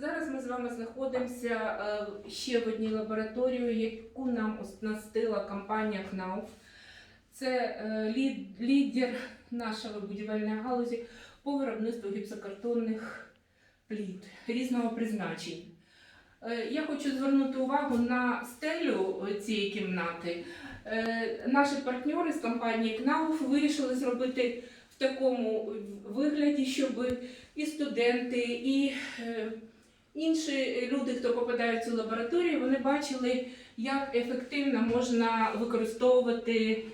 Зараз ми з вами знаходимося е, ще в одній лабораторії, яку нам оснастила компанія КНАУФ. Це е, лідер нашої будівельної галузі по виробництву гіпсокартонних пліт різного призначення. Е, Я хочу звернути увагу на стелю цієї кімнати. Наші партнери з компанії КНАУФ вирішили зробити в такому вигляді, щоб і студенти, і інші люди, хто попадає в цю лабораторію, вони бачили, як ефективно можна використовувати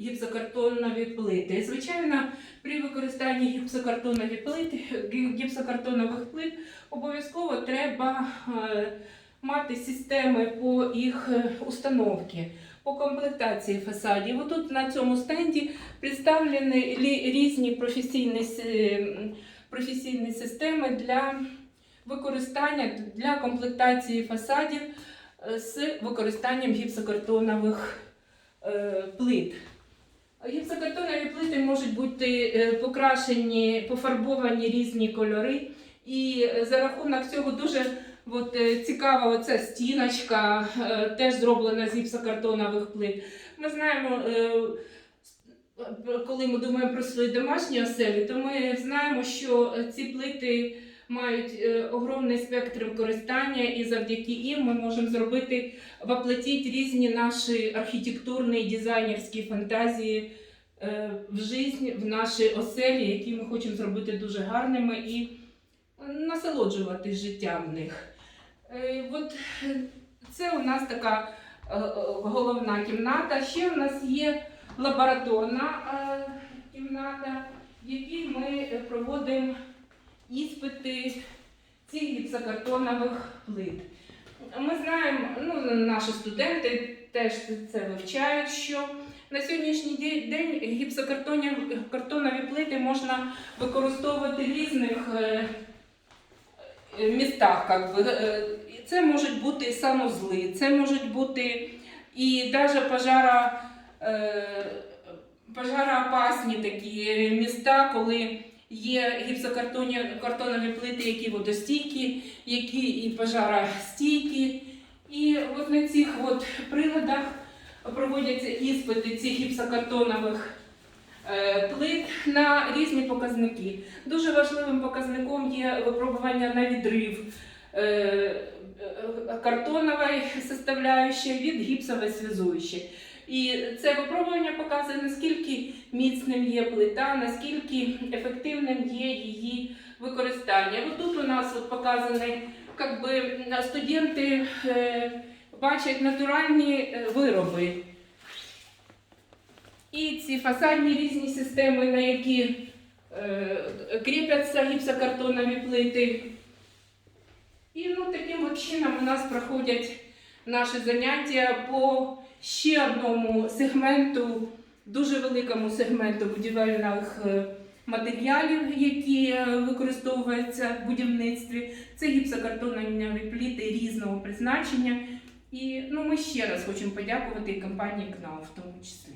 гіпсокартонові плити. Звичайно, при використанні гіпсокартонові плити, гіпсокартонових плит обов'язково треба е, мати системи по їх е, установці, по комплектації фасадів. Отут на цьому стенді представлені різні професійні, професійні системи для використання для комплектації фасадів е, з використанням гіпсокартонових е, плит. Гіпсокартонові плити можуть бути е, покрашені, пофарбовані різні кольори. І за рахунок цього дуже от, цікава оця стіночка, теж зроблена з гіпсокартонових плит. Ми знаємо, коли ми думаємо про свої домашні оселі, то ми знаємо, що ці плити мають е, огромний спектр використання, і завдяки їм ми можемо зробити воплотити різні наші архітектурні і дизайнерські фантазії е, в житті, в наші оселі, які ми хочемо зробити дуже гарними і насолоджувати життям в них. Е, От це у нас така головна кімната. Ще у нас є лабораторна кімната, в якій ми проводимо іспити цих гіпсокартонових плит. Ми знаємо, ну, наші студенти теж це вивчають, що на сьогоднішній день гіпсокартоні- картонові плити можна використовувати в різних е, е, містах. Е, Це можуть бути і санузли, це можуть бути і навіть пожара, пожароопасні такі міста, коли є гіпсокартонові плити, які водостійкі, які і пожаростійкі. І от на цих от приладах проводяться іспити цих гіпсокартонових е, плит на різні показники. Дуже важливим показником є випробування на відрив е, е, картонової составляючої від гіпсової связуючої. І це випробування показує, наскільки міцним є плита, наскільки ефективним є її використання. От тут у нас от показані, би, студенти е, бачать натуральні е, вироби. І ці фасадні різні системи, на які е, кріпляться гіпсокартонові плити. І ну, таким чином у нас проходять наші заняття по ще одному сегменту, дуже великому сегменту будівельних е, матеріалів, які е, використовуються в будівництві. Це гіпсокартонні пліти різного призначення. І ну, ми ще раз хочемо подякувати компанії КНАУ в тому числі.